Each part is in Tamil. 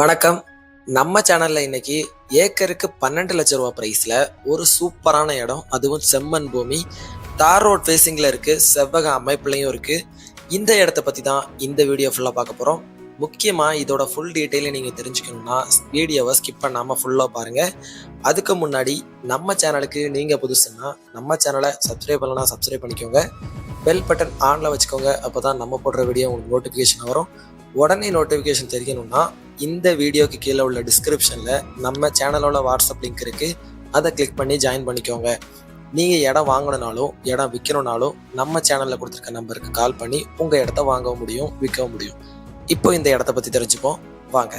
வணக்கம். நம்ம சேனல்ல இன்னைக்கு ஏக்கருக்கு பன்னெண்டு லட்ச ரூபா பிரைஸ்ல ஒரு சூப்பரான இடம் அதுவும் செம்மண் பூமி. தார் ரோட் ஃபேஸிங்ல இருக்கு செவ்வக அமைப்புலையும் இருக்கு. இந்த இடத்த பத்தி தான் இந்த வீடியோ ஃபுல்லா பார்க்க போறோம். முக்கியமா இதோட ஃபுல் டீட்டெயிலை நீங்க தெரிஞ்சுக்கணும்னா வீடியோவை ஸ்கிப் பண்ணாம ஃபுல்லா பாருங்க. அதுக்கு முன்னாடி நம்ம சேனலுக்கு நீங்க புதுசுன்னா நம்ம சேனலை சப்ஸ்கிரைப் பண்ணலாம் சப்ஸ்கிரைப் பண்ணிக்கோங்க. பெல் பட்டன் ஆன்ல வச்சுக்கோங்க அப்பதான் நம்ம போடுற வீடியோ உங்களுக்கு நோட்டிஃபிகேஷன் வரும். உடனே நோட்டிஃபிகேஷன் தெரியணும்னா இந்த வீடியோக்கு கீழே உள்ள டிஸ்கிரிப்ஷனில் நம்ம சேனலோட வாட்ஸ்அப் லிங்க் இருக்குது அதை கிளிக் பண்ணி ஜாயின் பண்ணிக்கோங்க. நீங்கள் இடம் வாங்கணுனாலும் இடம் விற்கணுனாலும் நம்ம சேனலில் கொடுத்துருக்க நம்பருக்கு கால் பண்ணி உங்கள் இடத்த வாங்க முடியும் விற்க முடியும். இப்போ இந்த இடத்த பற்றி தெரிஞ்சுப்போம். வாங்க.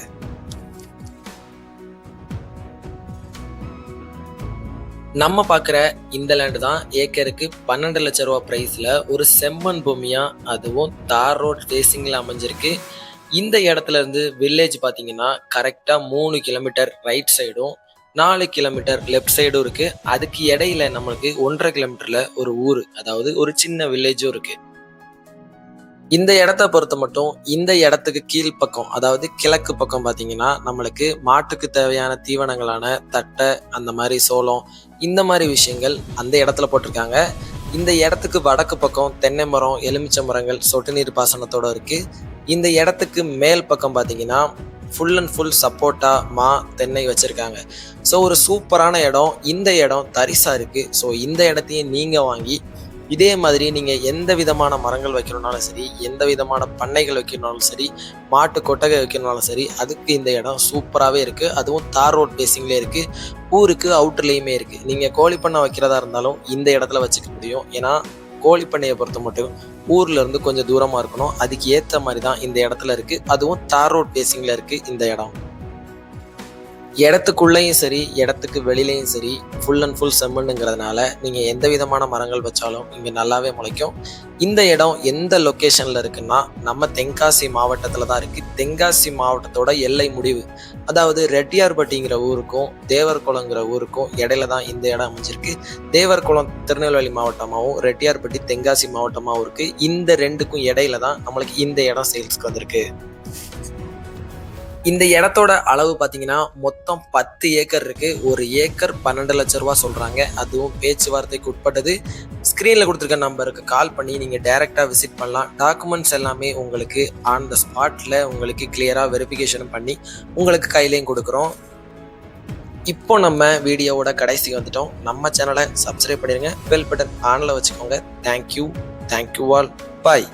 நம்ம பார்க்குற இந்த லேண்டு தான் ஏக்கருக்கு பன்னெண்டு லட்ச ரூபா ப்ரைஸில் ஒரு செம்மண் பூமியாக அதுவும் தார் ரோட் ஃபேஸிங்கில் அமைஞ்சிருக்கு. இந்த இடத்துல இருந்து வில்லேஜ் பார்த்தீங்கன்னா கரெக்டாக மூணு கிலோமீட்டர் ரைட் சைடும் நாலு கிலோமீட்டர் லெஃப்ட் சைடும் இருக்கு. அதுக்கு இடையில நம்மளுக்கு ஒன்றரை கிலோமீட்டர்ல ஒரு ஊர் அதாவது ஒரு சின்ன வில்லேஜும் இருக்கு. இந்த இடத்த பொறுத்த மட்டும் இந்த இடத்துக்கு கீழ் பக்கம் அதாவது கிழக்கு பக்கம் பார்த்தீங்கன்னா நம்மளுக்கு மாட்டுக்கு தேவையான தீவனங்களான தட்டை அந்த மாதிரி சோளம் இந்த மாதிரி விஷயங்கள் அந்த இடத்துல போட்டிருக்காங்க. இந்த இடத்துக்கு வடக்கு பக்கம் தென்னை மரம் எலுமிச்சை மரங்கள் சொட்டு நீர் பாசனத்தோட இருக்கு. இந்த இடத்துக்கு மேல் பக்கம் பார்த்தீங்கன்னா ஃபுல் அண்ட் ஃபுல் சப்போட்டா மா தென்னை வச்சுருக்காங்க. ஸோ ஒரு சூப்பரான இடம். இந்த இடம் தரிசாக இருக்குது ஸோ இந்த இடத்தையும் நீங்கள் வாங்கி இதே மாதிரி நீங்கள் எந்த விதமான மரங்கள் வைக்கணும்னாலும் சரி எந்த விதமான பண்ணைகள் வைக்கணும்னாலும் சரி மாட்டு கொட்டகை வைக்கணும்னாலும் சரி அதுக்கு இந்த இடம் சூப்பராகவே இருக்குது அதுவும் தார் ரோட் பேசிங்லேயே இருக்குது ஊருக்கு அவுட்டர்லேயுமே இருக்குது நீங்கள் கோழி பண்ணை வைக்கிறதா இருந்தாலும் இந்த இடத்துல வச்சுக்க முடியும். ஏன்னா கோழி பண்ணையை பொறுத்த மட்டும் ஊர்ல இருந்து கொஞ்சம் தூரமா இருக்கணும். அதுக்கு ஏற்ற மாதிரி தான் இந்த இடத்துல இருக்கு. அதுவும் தார் ரோட் பேசிங்ல இருக்கு இந்த இடம். இடத்துக்குள்ளேயும் சரி இடத்துக்கு வெளியிலையும் சரி ஃபுல் அண்ட் ஃபுல் செம்மண்ணுங்கிறதுனால நீங்கள் எந்த விதமான மரங்கள் வச்சாலும் இங்கே நல்லாவே முளைக்கும். இந்த இடம் எந்த லொக்கேஷனில் இருக்குன்னா நம்ம தென்காசி மாவட்டத்தில் தான் இருக்குது தென்காசி மாவட்டத்தோட எல்லை முடிவு. அதாவது ரெட்டியார்பட்டிங்கிற ஊருக்கும் தேவர்குளங்கிற ஊருக்கும் இடையில தான் இந்த இடம் அமைஞ்சிருக்கு. தேவர்குளம் திருநெல்வேலி மாவட்டமாகவும் ரெட்டியார்பட்டி தென்காசி மாவட்டமாகவும் இருக்குது இந்த ரெண்டுக்கும் இடையில தான் நம்மளுக்கு இந்த இடம் சேல்ஸ்க்கு வந்திருக்கு. இந்த இடத்தோட அளவு பார்த்தீங்கன்னா மொத்தம் பத்து ஏக்கர் இருக்கு. ஒரு ஏக்கர் பன்னெண்டு லட்ச ரூபா சொல்றாங்க. அதுவும் பேச்சுவார்த்தைக்கு உட்பட்டது. ஸ்க்ரீனில் கொடுத்துருக்க நம்பருக்கு கால் பண்ணி நீங்கள் டைரெக்டாக விசிட் பண்ணலாம். டாக்குமெண்ட்ஸ் எல்லாமே உங்களுக்கு ஆன் த ஸ்பாட்டில் உங்களுக்கு கிளியராக வெரிஃபிகேஷன் பண்ணி உங்களுக்கு கையிலையும் கொடுக்குறோம். இப்போ நம்ம வீடியோவோட கடைசிக்கு வந்துட்டோம். நம்ம சேனலை சப்ஸ்கிரைப் பண்ணிடுங்க பெல் பட்டன் ஆனில் வச்சுக்கோங்க. தேங்க்யூ தேங்க்யூ ஆல் பாய்